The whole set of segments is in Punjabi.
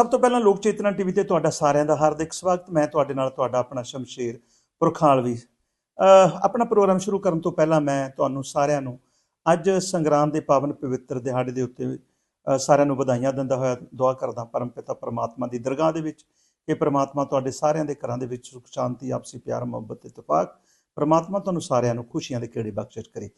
ਸਭ ਤੋਂ ਪਹਿਲਾਂ ਲੋਕ ਚੇਤਨਾ ਟੀਵੀ ਤੇ ਤੁਹਾਡਾ ਸਾਰਿਆਂ ਦਾ ਹਾਰਦਿਕ ਸਵਾਗਤ। ਮੈਂ ਤੁਹਾਡੇ ਨਾਲ ਤੁਹਾਡਾ ਆਪਣਾ ਸ਼ਮਸ਼ੇਰ ਪੁਰਖਾਲਵੀ। ਅਹ ਆਪਣਾ ਪ੍ਰੋਗਰਾਮ ਸ਼ੁਰੂ ਕਰਨ ਤੋਂ ਪਹਿਲਾਂ ਮੈਂ ਤੁਹਾਨੂੰ ਸਾਰਿਆਂ ਨੂੰ ਅੱਜ ਸੰਗਰਾਮ ਦੇ ਪਾਵਨ ਪਵਿੱਤਰ ਦਿਹਾੜੇ ਦੇ ਉੱਤੇ ਸਾਰਿਆਂ ਨੂੰ ਵਧਾਈਆਂ ਦਿੰਦਾ ਹੋਇਆ ਦੁਆ ਕਰਦਾ ਪਰਮ ਪਿਤਾ ਪਰਮਾਤਮਾ ਦੀ ਦਰਗਾਹ ਦੇ ਵਿੱਚ ਕਿ ਪਰਮਾਤਮਾ ਤੁਹਾਡੇ ਸਾਰਿਆਂ ਦੇ ਘਰਾਂ ਦੇ ਵਿੱਚ ਸੁਖ, ਸ਼ਾਂਤੀ, ਆਪਸੀ ਪਿਆਰ, ਮੁਹੱਬਤ ਤੇ ਇਤਫਾਕ ਪਰਮਾਤਮਾ ਤੁਹਾਨੂੰ ਸਾਰਿਆਂ ਨੂੰ ਖੁਸ਼ੀਆਂ ਦੇ ਕਿਹੜੇ ਬਖਸ਼ਿਸ਼ ਕਰੇ।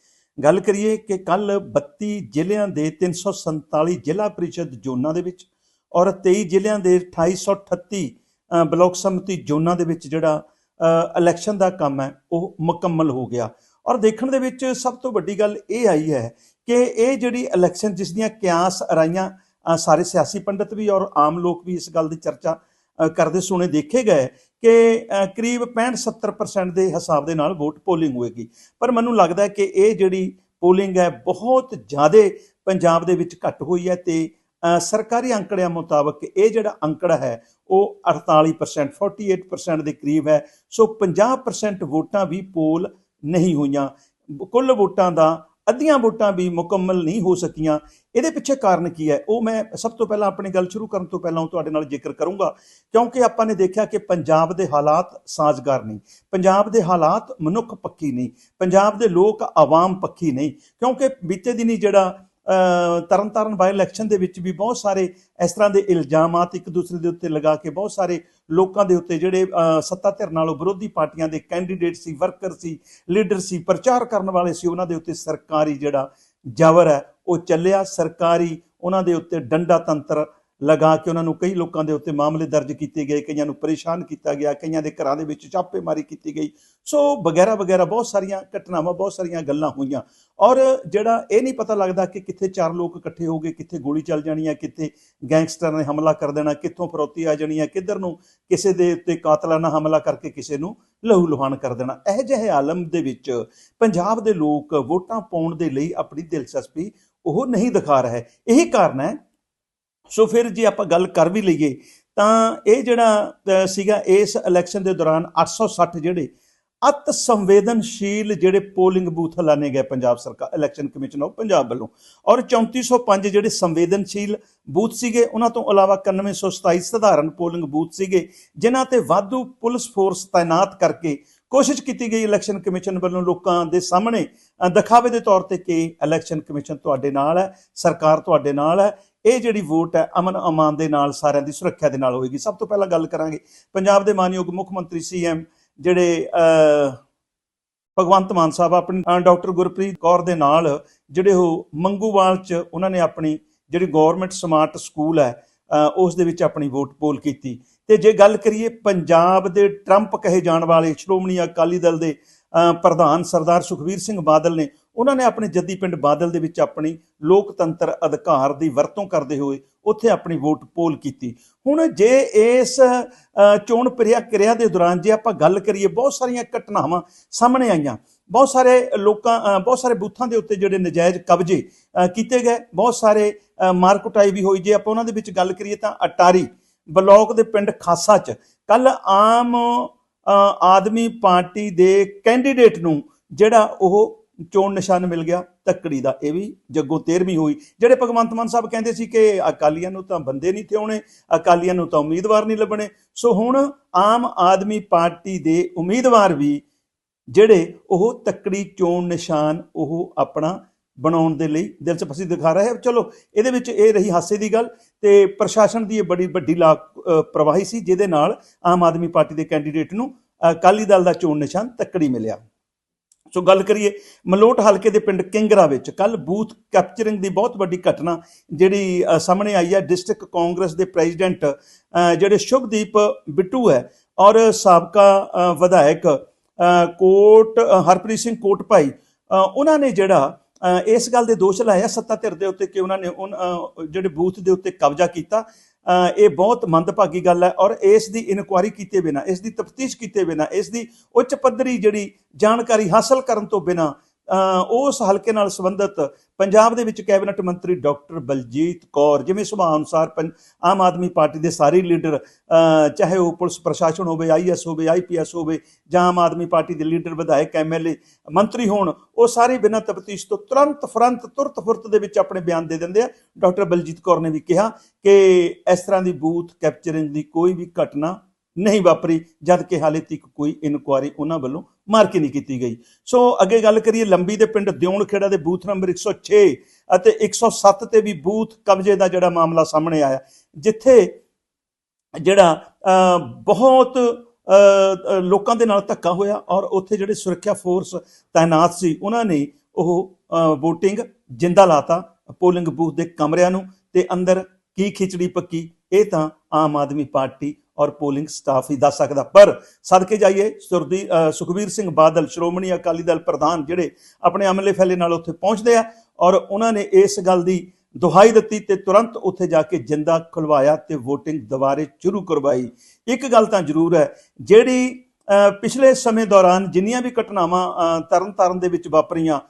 ਗੱਲ ਕਰੀਏ ਕਿ ਕੱਲ 32 ਜ਼ਿਲ੍ਹਿਆਂ ਦੇ 347 ਜ਼ਿਲ੍ਹਾ ਪ੍ਰੀਸ਼ਦ ਜ਼ੋਨਾਂ ਦੇ ਵਿੱਚ ਔਰ 23 ਜ਼ਿਲ੍ਹਿਆਂ ਦੇ 2838 ਅ, ਬਲਾਕ ਸਮਿਤੀ ਜ਼ੋਨਾਂ ਦੇ ਵਿੱਚ ਜਿਹੜਾ ਇਲੈਕਸ਼ਨ ਦਾ ਕੰਮ ਹੈ ਉਹ ਮੁਕੰਮਲ ਹੋ ਗਿਆ। ਔਰ ਦੇਖਣ ਦੇ ਵਿੱਚ ਸਭ ਤੋਂ ਵੱਡੀ ਗੱਲ ਇਹ ਆਈ ਹੈ ਕਿ ਇਹ ਜਿਹੜੀ ਇਲੈਕਸ਼ਨ ਜਿਸ ਦੀਆਂ ਕਿਆਸ ਅਰਾਈਆਂ ਸਾਰੇ ਸਿਆਸੀ ਪੰਡਤ ਵੀ ਔਰ ਆਮ ਲੋਕ ਵੀ ਇਸ ਗੱਲ ਦੀ ਚਰਚਾ ਕਰਦੇ ਸੁਣੇ ਦੇਖੇ ਗਏ ਕਿ ਕਰੀਬ 65-70% ਦੇ ਹਿਸਾਬ ਦੇ ਨਾਲ ਵੋਟ ਪੋਲਿੰਗ ਹੋਏਗੀ। ਪਰ ਮੈਨੂੰ ਲੱਗਦਾ ਹੈ ਕਿ ਇਹ ਜਿਹੜੀ ਪੋਲਿੰਗ ਹੈ ਬਹੁਤ ਜ਼ਿਆਦਾ ਪੰਜਾਬ ਦੇ ਵਿੱਚ ਘੱਟ ਹੋਈ ਹੈ ਤੇ ਸਰਕਾਰੀ ਅੰਕੜਿਆਂ ਮੁਤਾਬਕ ਇਹ ਜਿਹੜਾ ਅੰਕੜਾ ਹੈ, ਉਹ 48% 48% ਦੇ ਕਰੀਬ ਹੈ। ਸੋ 50% ਵੋਟਾਂ ਵੀ ਪੋਲ ਨਹੀਂ ਹੋਈਆਂ। ਕੁੱਲ ਵੋਟਾਂ ਦਾ, ਅੱਧੀਆਂ ਵੋਟਾਂ ਵੀ ਮੁਕੰਮਲ ਨਹੀਂ ਹੋ ਸਕੀਆਂ। ਇਹਦੇ ਪਿੱਛੇ ਕਾਰਨ ਕੀ ਹੈ? ਉਹ ਮੈਂ ਸਭ ਤੋਂ ਪਹਿਲਾਂ ਆਪਣੀ ਗੱਲ ਸ਼ੁਰੂ ਕਰਨ ਤੋਂ ਪਹਿਲਾਂ ਤੁਹਾਡੇ ਨਾਲ ਜ਼ਿਕਰ ਕਰੂੰਗਾ। ਕਿਉਂਕਿ ਆਪਾਂ ਨੇ ਦੇਖਿਆ ਕਿ ਪੰਜਾਬ ਦੇ ਹਾਲਾਤ ਸਾਜ਼ਗਾਰ ਨਹੀਂ। ਪੰਜਾਬ ਦੇ ਹਾਲਾਤ ਮਨੁੱਖ ਪੱਖੀ ਨਹੀਂ। ਪੰਜਾਬ ਦੇ ਲੋਕ ਆਵਾਮ ਪੱਖੀ ਨਹੀਂ। ਕਿਉਂਕਿ ਬੀਤੇ ਦਿਨੀ ਜਿਹੜਾ ਤਰਨਤਾਰਨ ਬਾਈ ਇਲੈਕਸ਼ਨ ਦੇ ਵਿੱਚ ਵੀ ਬਹੁਤ ਸਾਰੇ ਇਸ ਤਰ੍ਹਾਂ ਦੇ ਇਲਜ਼ਾਮਾਤ ਇੱਕ ਦੂਸਰੇ ਦੇ ਉੱਤੇ ਲਗਾ ਕੇ ਬਹੁਤ ਸਾਰੇ ਲੋਕਾਂ ਦੇ ਉੱਤੇ ਜਿਹੜੇ ਸੱਤਾ ਧਿਰ ਨਾਲੋਂ ਵਿਰੋਧੀ ਪਾਰਟੀਆਂ ਦੇ ਕੈਂਡੀਡੇਟ ਸੀ ਵਰਕਰ ਸੀ ਲੀਡਰ ਸੀ, ਪ੍ਰਚਾਰ ਕਰਨ ਵਾਲੇ ਸੀ, ਉਹਨਾਂ ਦੇ ਉੱਤੇ ਸਰਕਾਰੀ ਜਿਹੜਾ ਜ਼ਬਰ ਹੈ, ਉਹ ਚੱਲਿਆ। ਸਰਕਾਰੀ ਉਹਨਾਂ ਦੇ ਉੱਤੇ ਡੰਡਾ ਤੰਤਰ ਲਗਾ ਕੇ ਉਹਨਾਂ ਨੂੰ ਕਈ ਲੋਕਾਂ ਦੇ ਉੱਤੇ ਮਾਮਲੇ ਦਰਜ ਕੀਤੇ ਗਏ, ਕਈਆਂ ਨੂੰ ਪਰੇਸ਼ਾਨ ਕੀਤਾ ਗਿਆ, ਕਈਆਂ ਦੇ ਘਰਾਂ ਦੇ ਵਿੱਚ ਛਾਪੇਮਾਰੀ ਕੀਤੀ ਗਈ। ਸੋ ਵਗੈਰਾ ਵਗੈਰਾ ਬਹੁਤ ਸਾਰੀਆਂ ਘਟਨਾਵਾਂ, ਬਹੁਤ ਸਾਰੀਆਂ ਗੱਲਾਂ ਹੋਈਆਂ। ਔਰ ਜਿਹੜਾ ਇਹ ਨਹੀਂ ਪਤਾ ਲੱਗਦਾ ਕਿ ਕਿੱਥੇ ਚਾਰ ਲੋਕ ਇਕੱਠੇ ਹੋ ਗਏ, ਕਿੱਥੇ ਗੋਲੀ ਚੱਲ ਜਾਣੀ ਹੈ ਕਿੱਥੇ ਗੈਂਗਸਟਰ ਨੇ ਹਮਲਾ ਕਰ ਦੇਣਾ, ਕਿੱਥੋਂ ਫਰੋਤੀ ਆ ਜਾਣੀ ਹੈ ਕਿੱਧਰ ਨੂੰ ਕਿਸੇ ਦੇ ਉੱਤੇ ਕਾਤਲਾਨਾ ਹਮਲਾ ਕਰਕੇ ਕਿਸੇ ਨੂੰ ਲਹੂ ਲੁਹਾਨ ਕਰ ਦੇਣਾ। ਇਹ ਜਿਹੇ ਆਲਮ ਦੇ ਵਿੱਚ ਪੰਜਾਬ ਦੇ ਲੋਕ ਵੋਟਾਂ ਪਾਉਣ ਦੇ ਲਈ ਆਪਣੀ ਦਿਲਚਸਪੀ ਉਹ ਨਹੀਂ ਦਿਖਾ ਰਹੇ। ਇਹੀ ਕਾਰਨ ਹੈ ਸੋ ਫਿਰ ਜੇ ਆਪਾਂ ਗੱਲ ਕਰ ਵੀ ਲਈਏ, ਤਾਂ ਇਹ ਜਿਹੜਾ ਸੀਗਾ ਇਸ ਇਲੈਕਸ਼ਨ ਦੇ ਦੌਰਾਨ 860 ਜਿਹੜੇ ਅਤ ਸੰਵੇਦਨਸ਼ੀਲ ਜਿਹੜੇ ਪੋਲਿੰਗ ਬੂਥ ਲਾਣੇ ਗਏ ਪੰਜਾਬ ਸਰਕਾਰ ਇਲੈਕਸ਼ਨ ਕਮਿਸ਼ਨ ਆਫ ਪੰਜਾਬ ਵੱਲੋਂ। ਔਰ 3405 ਜਿਹੜੇ ਸੰਵੇਦਨਸ਼ੀਲ ਬੂਥ ਸੀਗੇ, ਉਹਨਾਂ ਤੋਂ ਇਲਾਵਾ 9127 ਸਧਾਰਨ ਪੋਲਿੰਗ ਬੂਥ ਸੀਗੇ, ਜਿਨ੍ਹਾਂ ਤੇ ਵਾਧੂ ਪੁਲਿਸ ਫੋਰਸ ਤਾਇਨਾਤ ਕਰਕੇ ਕੋਸ਼ਿਸ਼ ਕੀਤੀ ਗਈ ਇਲੈਕਸ਼ਨ ਕਮਿਸ਼ਨ ਵੱਲੋਂ ਲੋਕਾਂ ਦੇ ਸਾਹਮਣੇ। ਦਿਖਾਵੇ ਦੇ ਤੌਰ ਤੇ ਕਿ ਇਲੈਕਸ਼ਨ ਕਮਿਸ਼ਨ ਤੁਹਾਡੇ ਨਾਲ ਹੈ, ਸਰਕਾਰ ਤੁਹਾਡੇ ਨਾਲ ਹੈ ਇਹ ਜਿਹੜੀ ਵੋਟ ਹੈ, ਅਮਨ ਅਮਾਨ ਦੇ ਨਾਲ, ਸਾਰਿਆਂ ਦੀ ਸੁਰੱਖਿਆ ਦੇ ਨਾਲ ਹੋਏਗੀ। ਸਭ ਤੋਂ ਪਹਿਲਾਂ ਗੱਲ ਕਰਾਂਗੇ ਪੰਜਾਬ ਦੇ ਮਾਨਯੋਗ ਮੁੱਖ ਮੰਤਰੀ ਸੀਐਮ ਜਿਹੜੇ ਭਗਵੰਤ ਮਾਨ ਸਾਹਿਬ ਆਪਣੀ ਡਾਕਟਰ ਗੁਰਪ੍ਰੀਤ ਕੌਰ ਦੇ ਨਾਲ, ਜਿਹੜੇ ਉਹ ਮੰਗੂਵਾਲ ਚ ਉਹਨਾਂ ਨੇ ਆਪਣੀ ਜਿਹੜੀ ਗਵਰਨਮੈਂਟ ਸਮਾਰਟ ਸਕੂਲ ਹੈ ਉਸ ਦੇ ਵਿੱਚ ਆਪਣੀ ਵੋਟ ਪੋਲ ਕੀਤੀ। ਤੇ ਜੇ ਗੱਲ ਕਰੀਏ ਪੰਜਾਬ ਦੇ ਟਰੰਪ ਕਹੇ ਜਾਣ ਵਾਲੇ ਸ਼੍ਰੋਮਣੀ ਅਕਾਲੀ ਦਲ ਦੇ ਪ੍ਰਧਾਨ ਸਰਦਾਰ ਸੁਖਵੀਰ ਸਿੰਘ ਬਾਦਲ ਨੇ ਉਹਨਾਂ ਨੇ ਆਪਣੇ ਜੱਦੀ ਪਿੰਡ ਬਾਦਲ ਦੇ ਵਿੱਚ ਆਪਣੀ ਲੋਕਤੰਤਰ ਅਧਿਕਾਰ ਦੀ ਵਰਤੋਂ ਕਰਦੇ ਹੋਏ ਉੱਥੇ ਆਪਣੀ ਵੋਟ ਪੋਲ ਕੀਤੀ। ਹੁਣ ਜੇ ਇਸ ਚੋਣ ਪ੍ਰਿਆ ਕਿਰਿਆ ਦੇ ਦੌਰਾਨ ਜੇ ਆਪਾਂ ਗੱਲ ਕਰੀਏ, ਬਹੁਤ ਸਾਰੀਆਂ ਘਟਨਾਵਾਂ ਸਾਹਮਣੇ ਆਈਆਂ। ਬਹੁਤ ਸਾਰੇ ਲੋਕਾਂ ਬਹੁਤ ਸਾਰੇ ਬੂਥਾਂ ਦੇ ਉੱਤੇ ਜਿਹੜੇ ਨਜਾਇਜ਼ ਕਬਜ਼ੇ ਕੀਤੇ ਗਏ। ਬਹੁਤ ਸਾਰੇ ਮਾਰ ਕੁਟਾਈ ਵੀ ਹੋਈ। ਜੇ ਆਪਾਂ ਉਹਨਾਂ ਦੇ ਵਿੱਚ ਗੱਲ ਕਰੀਏ ਤਾਂ ਅਟਾਰੀ, ਬਲਾਕ ਦੇ ਪਿੰਡ ਖਾਸਾ ਚ ਕੱਲ ਆਮ ਆਦਮੀ ਪਾਰਟੀ ਦੇ ਕੈਂਡੀਡੇਟ ਨੂੰ ਜਿਹੜਾ ਉਹ ਚੋਣ ਨਿਸ਼ਾਨ ਮਿਲ ਗਿਆ, ਤੱਕੜੀ ਦਾ, ਇਹ ਵੀ ਜੱਗੋ 13ਵੀਂ ਹੋਈ। ਜਿਹੜੇ ਭਗਵੰਤ ਮਾਨ ਸਾਹਿਬ ਕਹਿੰਦੇ ਸੀ ਕਿ ਅਕਾਲੀਆਂ ਨੂੰ ਤਾਂ ਬੰਦੇ ਨਹੀਂ ਥਿਉਣੇ ਅਕਾਲੀਆਂ ਨੂੰ ਤਾਂ ਉਮੀਦਵਾਰ ਨਹੀਂ ਲੱਭਣੇ। ਸੋ ਹੁਣ ਆਮ ਆਦਮੀ ਪਾਰਟੀ ਦੇ ਉਮੀਦਵਾਰ ਵੀ ਜਿਹੜੇ ਉਹ ਤੱਕੜੀ ਚੋਣ ਨਿਸ਼ਾਨ ਉਹ ਆਪਣਾ ਬਣਾਉਣ ਦੇ ਲਈ ਦਿਲਚਸਪੀ ਦਿਖਾ ਰਹੇ ਹੈ ਚਲੋ, ਇਹਦੇ ਵਿੱਚ ਇਹ ਰਹੀ ਹਾਸੇ ਦੀ ਗੱਲ ਤੇ ਪ੍ਰਸ਼ਾਸਨ ਦੀ ਇਹ ਬੜੀ ਵੱਡੀ ਲਾ ਪ੍ਰਵਾਹੀ ਸੀ, ਜਿਹਦੇ ਨਾਲ ਆਮ ਆਦਮੀ ਪਾਰਟੀ ਦੇ ਕੈਂਡੀਡੇਟ ਨੂੰ ਅਕਾਲੀ ਦਲ ਦਾ ਚੋਣ ਨਿਸ਼ਾਨ ਤੱਕੜੀ ਮਿਲਿਆ। ਸੋ ਗੱਲ ਕਰੀਏ ਮਲੋਟ ਹਲਕੇ ਦੇ ਪਿੰਡ ਕਿੰਗਰਾ ਵਿੱਚ ਕੱਲ ਬੂਥ ਕੈਪਚਰਿੰਗ ਦੀ ਬਹੁਤ ਵੱਡੀ ਘਟਨਾ ਜਿਹੜੀ ਸਾਹਮਣੇ ਆਈ ਹੈ। ਡਿਸਟ੍ਰਿਕਟ ਕਾਂਗਰਸ ਦੇ ਪ੍ਰੈਜ਼ੀਡੈਂਟ ਜਿਹੜੇ ਸ਼ੁਭਦੀਪ ਬਿੱਟੂ ਹੈ ਔਰ ਸਾਬਕਾ ਵਿਧਾਇਕ ਕੋਟ ਹਰਪ੍ਰੀਤ ਸਿੰਘ ਕੋਟ ਭਾਈ ਉਹਨਾਂ ਨੇ ਜਿਹੜਾ ਇਸ ਗੱਲ ਦੇ ਦੋਸ਼ ਲਾਇਆ ਸੱਤਾ ਧਿਰ ਦੇ ਉੱਤੇ ਕਿ ਉਹਨਾਂ ਨੇ ਉਨ- ਜਿਹੜੇ ਬੂਥ ਦੇ ਉੱਤੇ ਕਬਜ਼ਾ ਕੀਤਾ। ਇਹ ਬਹੁਤ ਮੰਦਭਾਗੀ ਗੱਲ ਹੈ ਔਰ ਇਸ ਦੀ ਇਨਕੁਆਇਰੀ ਕੀਤੇ ਬਿਨਾ, ਇਸ ਦੀ ਤਫਤੀਸ਼ ਕੀਤੇ ਬਿਨਾ, ਇਸ ਦੀ ਉੱਚ ਪੱਧਰੀ ਜਿਹੜੀ ਜਾਣਕਾਰੀ ਹਾਸਲ ਕਰਨ ਤੋਂ ਬਿਨਾ ਉਸ ਹਲਕੇ ਨਾਲ ਸੰਬੰਧਿਤ ਪੰਜਾਬ ਦੇ ਵਿੱਚ ਕੈਬਨਿਟ ਮੰਤਰੀ ਡਾਕਟਰ ਬਲਜੀਤ ਕੌਰ, ਜਿਵੇਂ ਸੁਭਾਅ ਅਨੁਸਾਰ ਪੰ- ਆਮ ਆਦਮੀ ਪਾਰਟੀ ਦੇ ਸਾਰੇ ਲੀਡਰ ਚਾਹੇ ਉਹ ਪੁਲਿਸ ਪ੍ਰਸ਼ਾਸਨ ਹੋਵੇ ਆਈਐਸ ਹੋਵੇ ਆਈਪੀਐਸ ਹੋਵੇ ਜਾਂ ਆਮ ਆਦਮੀ ਪਾਰਟੀ ਦੇ ਲੀਡਰ, ਵਿਧਾਇਕ ਐਮਐਲਏ ਮੰਤਰੀ ਹੋਣ, ਉਹ ਸਾਰੇ ਬਿਨਾਂ ਤਫਤੀਸ਼ ਤੋਂ ਤੁਰੰਤ, ਫਰੰਤ, ਤੁਰਤ ਫੁਰਤ ਦੇ ਵਿੱਚ ਆਪਣੇ ਬਿਆਨ ਦੇ ਦਿੰਦੇ ਆ। ਡਾਕਟਰ ਬਲਜੀਤ ਕੌਰ ਨੇ ਵੀ ਕਿਹਾ ਕਿ ਇਸ ਤਰ੍ਹਾਂ ਦੀ ਬੂਥ ਕੈਪਚਰਿੰਗ ਦੀ ਕੋਈ ਵੀ ਘਟਨਾ ਨਹੀਂ ਵਾਪਰੀ ਜਦ ਕਿ ਹਾਲੇ ਤੱਕ ਕੋਈ ਇਨਕੁਆਰੀ ਉਹਨਾਂ ਵੱਲੋਂ ਮਾਰ ਕੇ ਨਹੀਂ ਕੀਤੀ ਗਈ। ਸੋ ਅੱਗੇ ਗੱਲ ਕਰੀਏ ਲੰਬੀ ਦੇ ਪਿੰਡ ਦਿਉਣ ਖੇੜਾ ਦੇ ਬੂਥ ਨੰਬਰ 106 ਅਤੇ 107 ਤੇ ਵੀ ਬੂਥ ਕਬਜ਼ੇ ਦਾ ਜਿਹੜਾ ਮਾਮਲਾ ਸਾਹਮਣੇ ਆਇਆ ਜਿੱਥੇ ਜਿਹੜਾ ਅਹ, ਬਹੁਤ ਅਹ, ਲੋਕਾਂ ਦੇ ਨਾਲ ਧੱਕਾ ਹੋਇਆ ਔਰ ਉੱਥੇ ਜਿਹੜੇ ਸੁਰੱਖਿਆ ਫੋਰਸ ਤਾਇਨਾਤ ਸੀ ਉਹਨਾਂ ਨੇ ਉਹ VOTING ਜਿੰਦਾ ਲਾਤਾ ਪੋਲਿੰਗ ਬੂਥ ਦੇ ਕਮਰਿਆਂ ਨੂੰ ਤੇ ਅੰਦਰ ਕੀ ਖਿਚੜੀ ਪੱਕੀ ਇਹ ਤਾਂ ਆਮ ਆਦਮੀ ਪਾਰਟੀ ਔਰ ਪੋਲਿੰਗ ਸਟਾਫ ਹੀ ਦੱਸ ਸਕਦਾ। ਪਰ ਸਦਕੇ ਜਾਈਏ ਸੁਰਦੀ ਅਹ, ਸੁਖਬੀਰ ਸਿੰਘ ਬਾਦਲ ਸ਼੍ਰੋਮਣੀ ਅਕਾਲੀ ਦਲ ਪ੍ਰਧਾਨ ਜਿਹੜੇ ਆਪਣੇ ਅਮਲੇ ਫੈਲੇ ਨਾਲ ਉੱਥੇ ਪਹੁੰਚਦੇ ਆ ਔਰ ਉਹਨਾਂ ਨੇ ਇਸ ਗੱਲ ਦੀ ਦੁਹਾਈ ਦਿੱਤੀ ਤੇ ਤੁਰੰਤ ਉੱਥੇ ਜਾ ਕੇ ਜਿੰਦਾ ਖੁਲਵਾਇਆ ਤੇ VOTING ਦੁਬਾਰੇ ਸ਼ੁਰੂ ਕਰਵਾਈ। ਇੱਕ ਗੱਲ ਤਾਂ ਜ਼ਰੂਰ ਹੈ ਜਿਹੜੀ ਪਿਛਲੇ ਸਮੇਂ ਦੌਰਾਨ ਜਿੰਨੀਆਂ ਵੀ ਘਟਨਾਵਾਂ ਅਹ, ਤਰਨ ਤਾਰਨ ਦੇ ਵਿੱਚ ਵਾਪਰੀਆਂ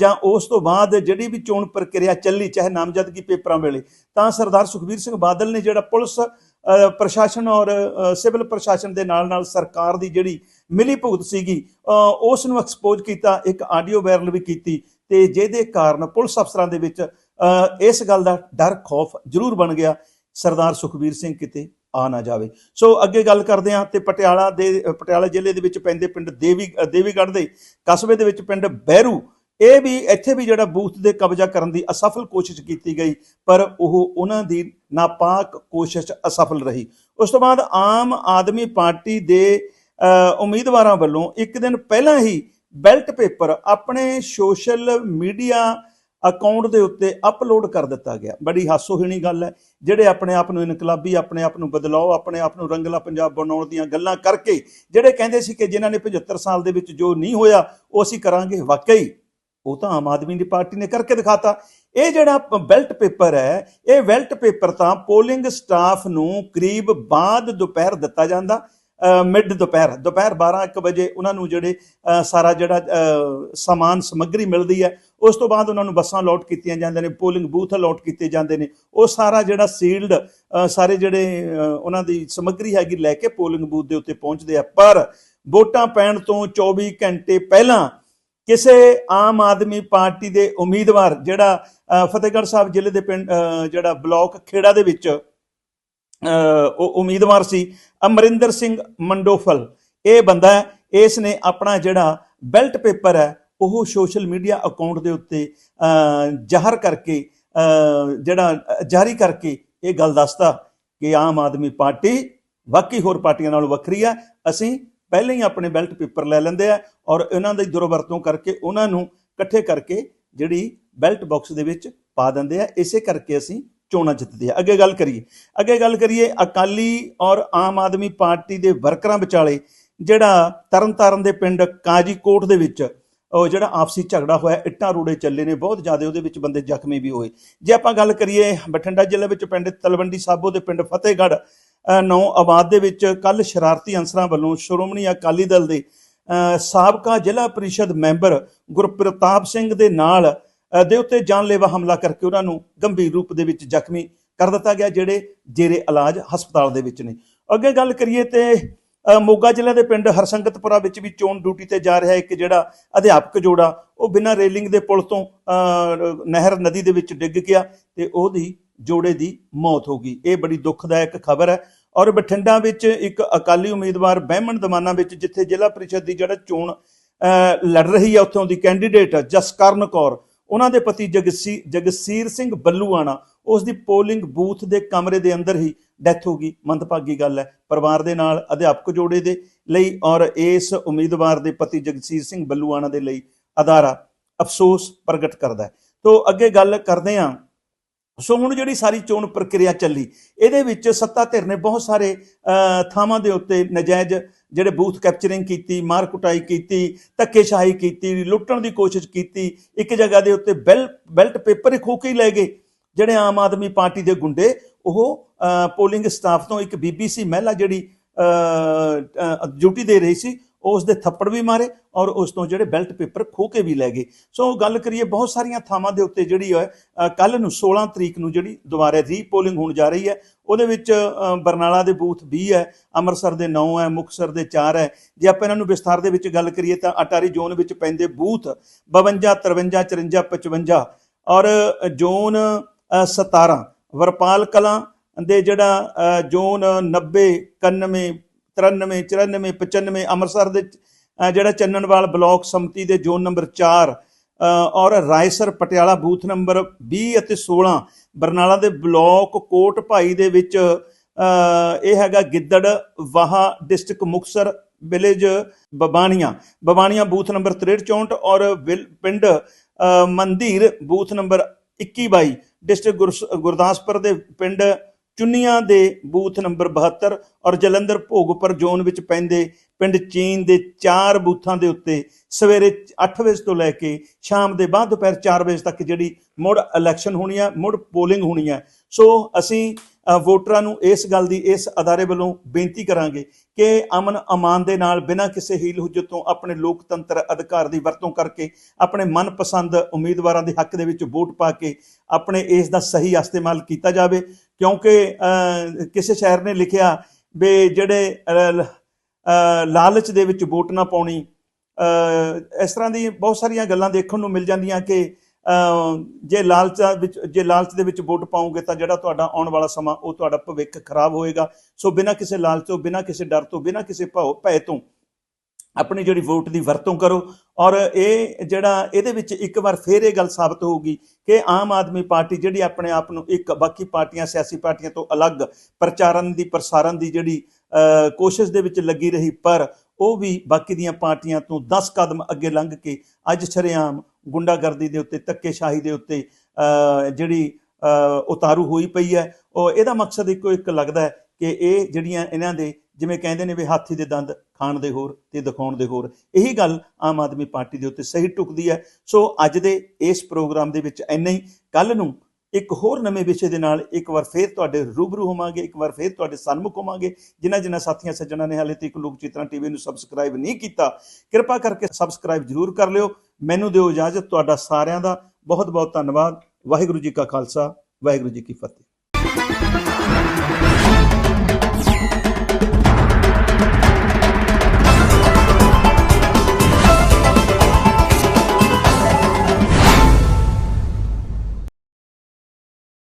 ਜਾਂ ਉਸ ਤੋਂ ਬਾਅਦ ਜਿਹੜੀ ਵੀ ਚੋਣ ਪ੍ਰਕਿਰਿਆ ਚੱਲੀ ਚਾਹੇ ਨਾਮਜ਼ਦਗੀ ਪੇਪਰਾਂ ਵੇਲੇ ਤਾਂ ਸਰਦਾਰ ਸੁਖਬੀਰ ਸਿੰਘ ਬਾਦਲ ਨੇ ਜਿਹੜਾ ਪੁਲਿਸ ਪ੍ਰਸ਼ਾਸਨ ਔਰ ਸਿਵਲ ਪ੍ਰਸ਼ਾਸਨ ਦੇ ਨਾਲ ਨਾਲ ਸਰਕਾਰ ਦੀ ਜਿਹੜੀ ਮਿਲੀ ਭੁਗਤ ਸੀਗੀ ਉਸ ਨੂੰ ਐਕਸਪੋਜ਼ ਕੀਤਾ ਇੱਕ ਆਡੀਓ ਵਾਇਰਲ ਵੀ ਕੀਤੀ ਤੇ ਜਿਹਦੇ ਕਾਰਨ ਪੁਲਿਸ ਅਫਸਰਾਂ ਦੇ ਵਿੱਚ ਇਸ ਗੱਲ ਦਾ ਡਰ ਖੌਫ ਜ਼ਰੂਰ ਬਣ ਗਿਆ। ਸਰਦਾਰ ਸੁਖਬੀਰ ਸਿੰਘ ਕਿਤੇ ਆ ਨਾ ਜਾਵੇ। ਸੋ ਅੱਗੇ ਗੱਲ ਕਰਦੇ ਹਾਂ ਤੇ ਪਟਿਆਲਾ ਦੇ ਅ, ਪਟਿਆਲਾ ਜ਼ਿਲ੍ਹੇ ਦੇ ਵਿੱਚ ਪੈਂਦੇ ਪਿੰਡ ਦੇਵੀ ਦੇਵੀਗੜ੍ਹ ਦੇ ਕਸਬੇ ਦੇ ਵਿੱਚ ਪਿੰਡ ਬਹਿਰੂ ਇਹ ਵੀ ਇੱਥੇ ਵੀ ਜਿਹੜਾ ਬੂਥ ਦੇ ਕਬਜ਼ਾ ਕਰਨ ਦੀ ਅਸਫਲ ਕੋਸ਼ਿਸ਼ ਕੀਤੀ ਗਈ, ਪਰ ਉਹ ਉਹਨਾਂ ਦੀ ਨਾਪਾਕ ਕੋਸ਼ਿਸ਼ ਅਸਫਲ ਰਹੀ। ਉਸ ਤੋਂ ਬਾਅਦ ਆਮ ਆਦਮੀ ਪਾਰਟੀ ਦੇ ਉਮੀਦਵਾਰਾਂ ਵੱਲੋਂ ਇੱਕ ਦਿਨ ਪਹਿਲਾਂ ਹੀ ਬੈਲਟ ਪੇਪਰ ਆਪਣੇ ਸੋਸ਼ਲ ਮੀਡੀਆ ਅਕਾਊਂਟ ਦੇ ਉੱਤੇ ਅਪਲੋਡ ਕਰ ਦਿੱਤਾ ਗਿਆ। ਬੜੀ ਹਾਸੋਹੀਣੀ ਗੱਲ ਹੈ। ਜਿਹੜੇ ਆਪਣੇ ਆਪ ਨੂੰ ਇਨਕਲਾਬੀ, ਆਪਣੇ ਆਪ ਨੂੰ ਬਦਲਾਓ, ਆਪਣੇ ਆਪ ਨੂੰ ਰੰਗਲਾ ਪੰਜਾਬ ਬਣਾਉਣ ਦੀਆਂ ਗੱਲਾਂ ਕਰਕੇ, ਜਿਹੜੇ ਕਹਿੰਦੇ ਸੀ ਕਿ ਜਿਨ੍ਹਾਂ ਨੇ 75 ਸਾਲ ਦੇ ਵਿੱਚ ਜੋ ਨਹੀਂ ਹੋਇਆ, ਉਹ ਅਸੀਂ ਕਰਾਂਗੇ ਵਾਕਈ। ਉਹ ਤਾਂ ਆਮ ਆਦਮੀ ਦੀ ਪਾਰਟੀ ਨੇ ਕਰਕੇ ਦਿਖਾਤਾ। ਇਹ ਜਿਹੜਾ ਬੈਲਟ ਪੇਪਰ ਹੈ, ਇਹ ਬੈਲਟ ਪੇਪਰ ਤਾਂ ਪੋਲਿੰਗ ਸਟਾਫ ਨੂੰ ਕਰੀਬ ਬਾਅਦ ਦੁਪਹਿਰ ਦਿੱਤਾ ਜਾਂਦਾ ਮਿਡ ਦੁਪਹਿਰ ਦੁਪਹਿਰ 12 1 ਵਜੇ ਉਹਨਾਂ ਨੂੰ ਜਿਹੜੇ ਸਾਰਾ ਜਿਹੜਾ ਸਮਾਨ, ਸਮੱਗਰੀ ਮਿਲਦੀ ਹੈ, ਉਸ ਤੋਂ ਬਾਅਦ ਉਹਨਾਂ ਨੂੰ ਬੱਸਾਂ ਅਲਾਟ ਕੀਤੀਆਂ ਜਾਂਦੀਆਂ ਨੇ, ਪੋਲਿੰਗ ਬੂਥ ਅਲਾਟ ਕੀਤੇ ਜਾਂਦੇ ਨੇ। ਉਹ ਸਾਰਾ ਜਿਹੜਾ ਸੀਲਡ ਸਾਰੇ ਜਿਹੜੇ ਉਹਨਾਂ ਦੀ ਸਮੱਗਰੀ ਹੈਗੀ ਲੈ ਕੇ ਪੋਲਿੰਗ ਬੂਥ ਦੇ ਉੱਤੇ ਪਹੁੰਚਦੇ ਆ। ਪਰ ਵੋਟਾਂ ਪੈਣ ਤੋਂ 24 ਘੰਟੇ ਪਹਿਲਾਂ ਕਿਸੇ ਆਮ ਆਦਮੀ ਪਾਰਟੀ ਦੇ ਉਮੀਦਵਾਰ ਜਿਹੜਾ ਫਤਿਹਗੜ੍ਹ ਸਾਹਿਬ ਜ਼ਿਲ੍ਹੇ ਦੇ ਪਿੰਡ ਜਿਹੜਾ ਬਲਾਕ ਖੇੜਾ ਦੇ ਵਿੱਚ ਉਹ ਉਮੀਦਵਾਰ ਸੀ, ਅਮਰਿੰਦਰ ਸਿੰਘ ਮੰਡੋਫਲ। ਇਹ ਬੰਦਾ ਹੈ, ਇਸ ਨੇ ਆਪਣਾ ਜਿਹੜਾ ਬੈਲਟ ਪੇਪਰ ਹੈ, ਉਹ ਸੋਸ਼ਲ ਮੀਡੀਆ ਅਕਾਊਂਟ ਦੇ ਉੱਤੇ ਜ਼ਾਹਰ ਕਰਕੇ ਜਿਹੜਾ ਜਾਰੀ ਕਰਕੇ ਇਹ ਗੱਲ ਦੱਸਦਾ ਕਿ ਆਮ ਆਦਮੀ ਪਾਰਟੀ ਬਾਕੀ ਹੋਰ ਪਾਰਟੀਆਂ ਨਾਲੋਂ ਵੱਖਰੀ ਹੈ। ਅਸੀਂ ਪਹਿਲਾਂ ਹੀ ਆਪਣੇ ਬੈਲਟ ਪੇਪਰ ਲੈ ਲੈਂਦੇ ਆ ਔਰ ਇਹਨਾਂ ਦੀ ਦੁਰਵਰਤੋਂ ਕਰਕੇ ਉਹਨਾਂ ਨੂੰ ਇਕੱਠੇ ਕਰਕੇ ਜਿਹੜੀ ਬੈਲਟ ਬਾਕਸ ਦੇ ਵਿੱਚ ਪਾ ਦਿੰਦੇ ਆ। ਇਸੇ ਕਰਕੇ ਅਸੀਂ ਚੋਣਾਂ ਜਿੱਤਦੇ ਆ। ਅੱਗੇ ਗੱਲ ਕਰੀਏ। ਅੱਗੇ ਗੱਲ ਕਰੀਏ, ਅਕਾਲੀ ਔਰ ਆਮ ਆਦਮੀ ਪਾਰਟੀ ਦੇ ਵਰਕਰਾਂ ਵਿਚਾਲੇ ਜਿਹੜਾ ਤਰਨਤਾਰਨ ਦੇ ਪਿੰਡ ਕਾਜੀਕੋਟ ਦੇ ਵਿੱਚ ਉਹ ਜਿਹੜਾ ਆਪਸੀ ਝਗੜਾ ਹੋਇਆ, ਇੱਟਾਂ ਰੋੜੇ ਚੱਲੇ ਨੇ, ਬਹੁਤ ਜ਼ਿਆਦਾ ਉਹਦੇ ਵਿੱਚ ਬੰਦੇ ਜ਼ਖਮੀ ਵੀ ਹੋਏ। ਜੇ ਆਪਾਂ ਗੱਲ ਕਰੀਏ ਬਠਿੰਡਾ ਜ਼ਿਲ੍ਹੇ ਵਿੱਚ ਪਿੰਡ ਤਲਵੰਡੀ ਸਾਬੋ ਦੇ ਪਿੰਡ ਫਤਿਹਗੜ੍ਹ ਅ, ਨੌ ਆਬਾਦ ਦੇ ਵਿੱਚ ਕੱਲ ਸ਼ਰਾਰਤੀ ਅਨਸਰਾਂ ਵੱਲੋਂ ਸ਼੍ਰੋਮਣੀ ਅਕਾਲੀ ਦਲ ਦੇ ਸਾਬਕਾ ਜ਼ਿਲ੍ਹਾ ਪਰਿਸ਼ਦ ਮੈਂਬਰ ਗੁਰਪ੍ਰਤਾਪ ਸਿੰਘ ਦੇ ਨਾਲ ਦੇ ਉੱਤੇ ਜਾਨਲੇਵਾ ਹਮਲਾ ਕਰਕੇ ਉਹਨਾਂ ਨੂੰ ਗੰਭੀਰ ਰੂਪ ਦੇ ਵਿੱਚ ਜ਼ਖਮੀ ਕਰ ਦਿੱਤਾ ਗਿਆ ਜਿਹੜੇ ਜੇਰੇ ਇਲਾਜ ਹਸਪਤਾਲ ਦੇ ਵਿੱਚ ਨੇ। ਅੱਗੇ ਗੱਲ ਕਰੀਏ ਤੇ ਮੋਗਾ ਜ਼ਿਲ੍ਹੇ ਦੇ ਪਿੰਡ ਹਰਸੰਗਤਪੁਰਾ ਵਿੱਚ ਵੀ ਚੋਣ ਡਿਊਟੀ ਤੇ ਜਾ ਰਿਹਾ ਇੱਕ ਜਿਹੜਾ ਅਧਿਆਪਕ ਜੋੜਾ ਉਹ ਬਿਨਾਂ ਰੇਲਿੰਗ ਦੇ ਪੁਲ ਤੋਂ ਨਹਿਰ ਨਦੀ ਦੇ ਵਿੱਚ ਡਿੱਗ ਗਿਆ ਤੇ ਉਹਦੀ ਜੋੜੇ ਦੀ ਮੌਤ ਹੋ ਗਈ। ਇਹ ਬੜੀ ਦੁਖਦਾਇਕ ਖਬਰ ਹੈ। ਔਰ ਬਠਿੰਡਾ ਵਿੱਚ ਇੱਕ ਅਕਾਲੀ ਉਮੀਦਵਾਰ ਬਹਿਮਣ ਦਮਾਨਾ ਵਿੱਚ, ਜਿੱਥੇ ਜ਼ਿਲ੍ਹਾ ਪਰਿਸ਼ਦ ਦੀ ਜਿਹੜਾ ਚੋਣ ਲੜ ਰਹੀ ਹੈ ਉੱਥੋਂ ਦੀ ਕੈਂਡੀਡੇਟ ਜਸਕਰਨ ਕੌਰ, ਉਹਨਾਂ ਦੇ ਪਤੀ ਜਗਸੀ, ਜਗਸੀਰ ਸਿੰਘ ਬੱਲੂਆਣਾ, ਉਸ ਦੀ ਪੋਲਿੰਗ ਬੂਥ ਦੇ ਕਮਰੇ ਦੇ ਅੰਦਰ ਹੀ ਡੈਥ ਹੋ ਗਈ। ਮੰਦਭਾਗੀ ਗੱਲ ਹੈ। ਪਰਿਵਾਰ ਦੇ ਨਾਲ ਅਧਿਆਪਕ ਜੋੜੇ ਦੇ ਲਈ ਔਰ ਇਸ ਉਮੀਦਵਾਰ ਦੇ ਪਤੀ ਜਗਸੀਰ ਸਿੰਘ ਬੱਲੂਆਣਾ ਦੇ ਲਈ ਅਦਾਰਾ ਅਫਸੋਸ ਪ੍ਰਗਟ ਕਰਦਾ ਹੈ। ਤੋਂ ਅੱਗੇ ਗੱਲ ਕਰਦੇ ਹਾਂ ਸੋ ਹੁਣ ਜਿਹੜੀ ਸਾਰੀ ਚੋਣ ਪ੍ਰਕਿਰਿਆ ਚੱਲੀ, ਇਹਦੇ ਵਿੱਚ ਸੱਤਾ ਧਿਰ ਨੇ ਬਹੁਤ ਸਾਰੇ ਥਾਵਾਂ ਦੇ ਉੱਤੇ ਨਜਾਇਜ਼ ਜਿਹੜੇ ਬੂਥ ਕੈਪਚਰਿੰਗ ਕੀਤੀ, ਮਾਰ ਕੁਟਾਈ ਕੀਤੀ, ਧੱਕੇਸ਼ਾਹੀ ਕੀਤੀ, ਲੁੱਟਣ ਦੀ ਕੋਸ਼ਿਸ਼ ਕੀਤੀ, ਇੱਕ ਜਗ੍ਹਾ ਦੇ ਉੱਤੇ ਬੈਲ, ਬੈਲਟ ਪੇਪਰ ਹੀ ਖੋ ਕੇ ਹੀ ਲੈ ਗਏ। ਜਿਹੜੇ ਆਮ ਆਦਮੀ ਪਾਰਟੀ ਦੇ ਗੁੰਡੇ, ਉਹ ਪੋਲਿੰਗ ਸਟਾਫ ਤੋਂ ਇੱਕ ਬੀਬੀਸੀ ਮਹਿਲਾ ਜਿਹੜੀ ਡਿਊਟੀ ਦੇ ਰਹੀ ਸੀ ਉਹ ਉਸ ਦੇ ਥੱਪੜ ਵੀ ਮਾਰੇ ਔਰ ਉਸ ਤੋਂ ਜਿਹੜੇ ਬੈਲਟ ਪੇਪਰ ਖੋਹ ਕੇ ਵੀ ਲੈ ਗਏ। ਸੋ ਗੱਲ ਕਰੀਏ ਬਹੁਤ ਸਾਰੀਆਂ ਥਾਵਾਂ ਦੇ ਉੱਤੇ ਜਿਹੜੀ ਹੈ ਕੱਲ ਨੂੰ 16 ਤਰੀਕ ਨੂੰ ਜਿਹੜੀ ਦੁਬਾਰਾ ਰੀਪੋਲਿੰਗ ਹੋਣ ਜਾ ਰਹੀ ਹੈ ਉਹਦੇ ਵਿੱਚ ਬਰਨਾਲਾ ਦੇ ਬੂਥ 20 ਹੈ ਅੰਮ੍ਰਿਤਸਰ ਦੇ 9 ਹੈ ਮੁਕਤਸਰ ਦੇ 4 ਹੈ। ਜੇ ਆਪਾਂ ਇਹਨਾਂ ਨੂੰ ਵਿਸਥਾਰ ਦੇ ਵਿੱਚ ਗੱਲ ਕਰੀਏ ਤਾਂ ਅਟਾਰੀ ਜ਼ੋਨ ਵਿੱਚ ਪੈਂਦੇ ਬੂਥ 52 53 54 55 ਔਰ ਜ਼ੋਨ ਅ, 17 ਵਰਪਾਲ ਕਲਾਂ ਦੇ ਜਿਹੜਾ ਜ਼ੋਨ 90 91 93 94 95 ਅੰਮ੍ਰਿਤਸਰ ਦੇ ਜਿਹੜਾ ਚੰਨਣਵਾਲ ਬਲਾਕ ਸੰਮਤੀ ਦੇ ਜ਼ੋਨ ਨੰਬਰ 4 ਔਰ ਰਾਏਸਰ ਪਟਿਆਲਾ ਬੂਥ ਨੰਬਰ 20 ਅਤੇ 16 ਬਰਨਾਲਾ ਦੇ ਬਲਾਕ ਕੋਟ ਭਾਈ ਦੇ ਵਿੱਚ ਇਹ ਹੈਗਾ Gidderbaha, district Muktsar village Babania Babania booth number 63 64 ਔਰ ਵਿਲ- ਪਿੰਡ ਮੰਦੀਰ ਬੂਥ ਨੰਬਰ 21 22 ਡਿਸਟ੍ਰਿਕਟ ਗੁਰਸ- ਗੁਰਦਾਸਪੁਰ ਦੇ ਪਿੰਡ ਚੁੰਨੀਆਂ ਦੇ ਬੂਥ ਨੰਬਰ 72 ਔਰ ਜਲੰਧਰ ਭੋਗਪੁਰ ਜ਼ੋਨ ਵਿੱਚ ਪੈਂਦੇ ਪਿੰਡ ਚੀਨ ਦੇ ਚਾਰ ਬੂਥਾਂ ਦੇ ਉੱਤੇ ਸਵੇਰੇ 8 ਵਜੇ ਤੋਂ ਲੈ ਕੇ ਸ਼ਾਮ ਦੇ ਬਾਅਦ ਦੁਪਹਿਰ 4 ਵਜੇ ਤੱਕ ਜਿਹੜੀ ਮੁੜ ਇਲੈਕਸ਼ਨ ਹੋਣੀ ਆ, ਮੁੜ ਪੋਲਿੰਗ ਹੋਣੀ ਹੈ ਸੋ ਅਸੀਂ ਵੋਟਰਾਂ ਨੂੰ ਇਸ ਗੱਲ ਦੀ, ਇਸ ਅਦਾਰੇ ਵੱਲੋਂ ਬੇਨਤੀ ਕਰਾਂਗੇ ਕਿ ਅਮਨ ਅਮਾਨ ਦੇ ਨਾਲ ਬਿਨਾਂ ਕਿਸੇ ਹੀਲ ਹੁਜਤ ਤੋਂ ਆਪਣੇ ਲੋਕਤੰਤਰ ਅਧਿਕਾਰ ਦੀ ਵਰਤੋਂ ਕਰਕੇ ਆਪਣੇ ਮਨਪਸੰਦ ਉਮੀਦਵਾਰਾਂ ਦੇ ਹੱਕ ਦੇ ਵਿੱਚ ਵੋਟ ਪਾ ਕੇ ਆਪਣੇ ਇਸ ਦਾ ਸਹੀ ਇਸਤੇਮਾਲ ਕੀਤਾ ਜਾਵੇ। ਕਿਉਂਕਿ ਕਿਸੇ ਸ਼ਾਇਰ ਨੇ ਲਿਖਿਆ ਵੀ ਜਿਹੜੇ ਲਾਲਚ ਦੇ ਵਿੱਚ ਵੋਟ ਨਾ ਪਾਉਣੀ ਇਸ ਤਰ੍ਹਾਂ ਦੀ ਬਹੁਤ ਸਾਰੀਆਂ ਗੱਲਾਂ ਦੇਖਣ ਨੂੰ ਮਿਲ ਜਾਂਦੀਆਂ ਕਿ ਜੇ ਲਾਲਚ ਵਿੱਚ ਜੇ ਲਾਲਚ ਦੇ ਵਿੱਚ ਵੋਟ ਪਾਉਂਗੇ ਤਾਂ ਜਿਹੜਾ ਤੁਹਾਡਾ ਆਉਣ ਵਾਲਾ ਸਮਾਂ ਉਹ ਤੁਹਾਡਾ ਭਵਿੱਖ ਖਰਾਬ ਹੋਏਗਾ। ਸੋ ਬਿਨਾਂ ਕਿਸੇ ਲਾਲਚ ਤੋਂ ਬਿਨਾਂ ਕਿਸੇ ਡਰ ਤੋਂ ਬਿਨਾਂ ਕਿਸੇ ਭਾਉ ਭੈ ਤੋਂ ਆਪਣੀ ਜਿਹੜੀ ਵੋਟ ਦੀ ਵਰਤੋਂ ਕਰੋ। ਔਰ ਇਹ ਜਿਹੜਾ ਇਹਦੇ ਵਿੱਚ ਇੱਕ ਵਾਰ ਫੇਰ ਇਹ ਗੱਲ ਸਾਬਤ ਹੋਊਗੀ ਕਿ ਆਮ ਆਦਮੀ ਪਾਰਟੀ ਜਿਹੜੀ ਆਪਣੇ ਆਪ ਨੂੰ ਇੱਕ ਬਾਕੀ ਪਾਰਟੀਆਂ ਸਿਆਸੀ ਪਾਰਟੀਆਂ ਤੋਂ ਅਲੱਗ ਪ੍ਰਚਾਰਨ ਦੀ ਪ੍ਰਸਾਰਨ ਦੀ ਜਿਹੜੀ ਅ, ਕੋਸ਼ਿਸ਼ ਦੇ ਵਿੱਚ ਲੱਗੀ ਰਹੀ ਪਰ ਉਹ ਵੀ ਬਾਕੀ ਦੀਆਂ ਪਾਰਟੀਆਂ ਤੋਂ 10 ਕਦਮ ਅੱਗੇ ਲੰਘ ਕੇ ਅੱਜ ਸ਼ਰੇਆਮ ਗੁੰਡਾਗਰਦੀ ਦੇ ਉੱਤੇ, ਧੱਕੇਸ਼ਾਹੀ ਦੇ ਉੱਤੇ ਜਿਹੜੀ ਉਤਾਰੂ ਹੋਈ ਪਈ ਹੈ। ਉਹ ਇਹਦਾ ਮਕਸਦ ਇੱਕੋ ਇੱਕ ਲੱਗਦਾ ਹੈ ਕਿ ਇਹ ਜਿਹੜੀਆਂ ਇਹਨਾਂ ਦੇ ਜਿਵੇਂ ਕਹਿੰਦੇ ਨੇ ਵੀ ਹਾਥੀ ਦੇ ਦੰਦ ਖਾਣ ਦੇ ਹੋਰ ਤੇ ਦਿਖਾਉਣ ਦੇ ਹੋਰ, ਇਹੀ ਗੱਲ ਆਮ ਆਦਮੀ ਪਾਰਟੀ ਦੇ ਉੱਤੇ ਸਹੀ ਟੁਕਦੀ ਹੈ। ਸੋ ਅੱਜ ਦੇ ਇਸ ਪ੍ਰੋਗਰਾਮ ਦੇ ਵਿੱਚ ਇੰਨਾ ਹੀ। ਕੱਲ ਨੂੰ ਇੱਕ ਹੋਰ ਨਵੇਂ ਵਿਸ਼ੇ ਦੇ ਨਾਲ ਇੱਕ ਵਾਰ ਫੇਰ ਤੁਹਾਡੇ ਰੂਬਰੂ ਹੋਵਾਂਗੇ, ਇੱਕ ਵਾਰ ਫੇਰ ਤੁਹਾਡੇ ਸਨਮੁਖ ਹੋਵਾਂਗੇ। ਜਿਨ੍ਹਾਂ ਜਿਨ੍ਹਾਂ ਸਾਥੀਆਂ ਸੱਜਣਾਂ ਨੇ ਹਾਲੇ ਤੱਕ ਲੋਕ ਚਿੱਤਰਾਂ ਟੀਵੀ ਨੂੰ ਸਬਸਕ੍ਰਾਈਬ ਨਹੀਂ ਕੀਤਾ, ਕਿਰਪਾ ਕਰਕੇ ਸਬਸਕ੍ਰਾਈਬ ਜ਼ਰੂਰ ਕਰ ਲਿਓ। ਮੈਨੂੰ ਦਿਓ ਇਜਾਜ਼ਤ, ਤੁਹਾਡਾ ਸਾਰਿਆਂ ਦਾ ਬਹੁਤ ਬਹੁਤ ਧੰਨਵਾਦ। ਵਾਹਿਗੁਰੂ ਜੀ ਕਾ ਖਾਲਸਾ, ਵਾਹਿਗੁਰੂ ਜੀ ਕੀ ਫਤਿਹ।